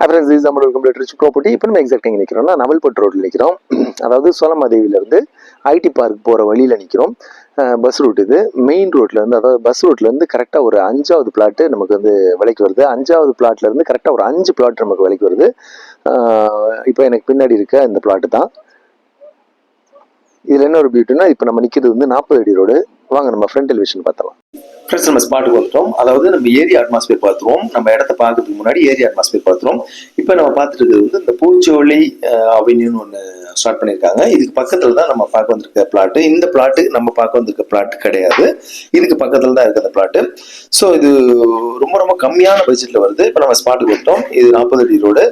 அப்புறம் இஸ் நம்மளோட complete rich property இப்போ நம்ம எக்ஸாக்ட் எங்கே நிற்கிறோம்னா நவல்பட் ரோட்டில் நிற்கிறோம் அதாவது சோலமாதேவியிலேருந்து ஐடி பார்க் போகிற வழியில் நிற்கிறோம் பஸ் ரூட் இது. மெயின் ரோட்லேருந்து அதாவது பஸ் ரூட்லேருந்து கரெக்டாக ஒரு அஞ்சாவது பிளாட்டு நமக்கு வந்து விலைக்கு வருது. அஞ்சாவது பிளாட்லேருந்து கரெக்டாக ஒரு அஞ்சு பிளாட் நமக்கு விலைக்கு வருது. இப்போ எனக்கு பின்னாடி இருக்க இந்த பிளாட்டு தான். இதில் என்ன ஒரு பியூட்டினா இப்போ நம்ம நிற்கிறது வந்து நாற்பது அடி ரோடு வாங்க நம்ம ஃப்ரண்ட் டெலிவிஷன் பார்த்தலாம் ஃப்ரெண்ட்ஸ் நம்ம ஸ்பாட்டுக்கு வந்துட்டோம். அதாவது நம்ம ஏரியா அட்மாஸ்பியர் பார்த்துருவோம். நம்ம இடத்த பார்க்கறதுக்கு முன்னாடி ஏரியா அட்மாஸ்பியர் பார்த்துருவோம். இப்போ நம்ம பார்த்துட்டு இருக்கிறது வந்து இந்த பூச்சோலி அவென்யூன்னு ஒன்று ஸ்டார்ட் பண்ணியிருக்காங்க. இதுக்கு பக்கத்தில் தான் நம்ம பார்க்க வந்திருக்க பிளாட்டு இந்த பிளாட்டு நம்ம பார்க்க வந்திருக்க பிளாட் கிடையாது. இதுக்கு பக்கத்தில் தான் இருக்குது அந்த பிளாட்டு ஸோ இது ரொம்ப ரொம்ப கம்மியான பட்ஜெட்டில் வருது. இப்போ நம்ம ஸ்பாட்டுக்கு வந்துட்டோம். இது நாற்பது அடி ரோடு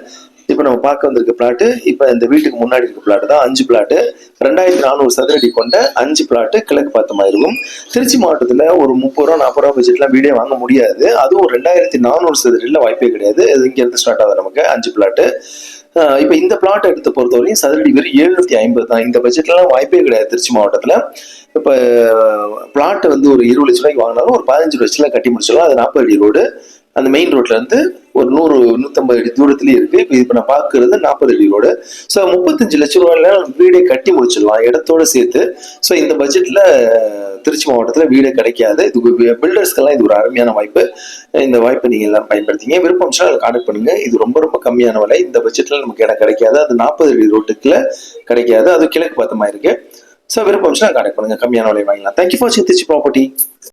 இப்போ நம்ம பார்க்க வந்திருக்க பிளாட்டு இப்போ இந்த வீட்டுக்கு முன்னாடி இருக்க பிளாட் தான் அஞ்சு பிளாட்டு ரெண்டாயிரத்தி நானூறு சதுரடி கொண்ட அஞ்சு பிளாட்டு கிழக்கு பார்த்த மாதிரி இருக்கும். திருச்சி மாவட்டத்தில் ஒரு முப்பது ரூபா நாற்பது ரூபா பட்ஜெட்லாம் வீடே வாங்க முடியாது. அதுவும் ரெண்டாயிரத்தி நானூறு சதுரடியில் வாய்ப்பே கிடையாது. இது இங்கேருந்து ஸ்டார்ட் ஆகுது நமக்கு அஞ்சு பிளாட்டு இப்போ இந்த பிளாட் எடுத்து பொறுத்தவரையும் சதுரடி வெறும் எழுநூத்தி ஐம்பது தான். இந்த பட்ஜெட்லாம் வாய்ப்பே கிடையாது திருச்சி மாவட்டத்தில். இப்போ பிளாட் வந்து ஒரு இருபது லட்ச ரூபாய்க்கு வாங்கினாலும் ஒரு பதினஞ்சு லட்சத்துல கட்டி முடிச்சிடலாம். அது நாற்பது அடி ரோடு அந்த மெயின் ரோட்ல இருந்து ஒரு நூறு நூற்றம்பது அடி தூரத்துலயே இருக்கு. இப்போ இப்போ நான் பார்க்குறது நாற்பது அடி ரோடு ஸோ முப்பத்தஞ்சு லட்ச ரூபாயில வீடே கட்டி முடிச்சிடலாம். இடத்தோட சேர்த்து. ஸோ இந்த பட்ஜெட்ல திருச்சி மாவட்டத்தில் வீடே கிடைக்காது. இது பில்டர்ஸ்க்கெல்லாம் இது ஒரு அருமையான வாய்ப்பு. இந்த வாய்ப்பை நீங்க எல்லாரும் பயன்படுத்திங்க. விருப்பம் கான்டெக்ட் பண்ணுங்க. இது ரொம்ப ரொம்ப கம்மியான விலை. இந்த பட்ஜெட்ல நமக்கு இடம் கிடைக்காது. அது நாற்பது அடி ரோட்டுக்குள்ள கிடைக்காது. அது கிழக்கு பார்த்தமாக இருக்குது இருக்கு. ஸோ விருப்பம் கான்டெக்ட் பண்ணுங்க. கம்மியான விலை வாங்கலாம் தேங்க்யூ ஃபார் திருச்சி ப்ராப்பர்ட்டி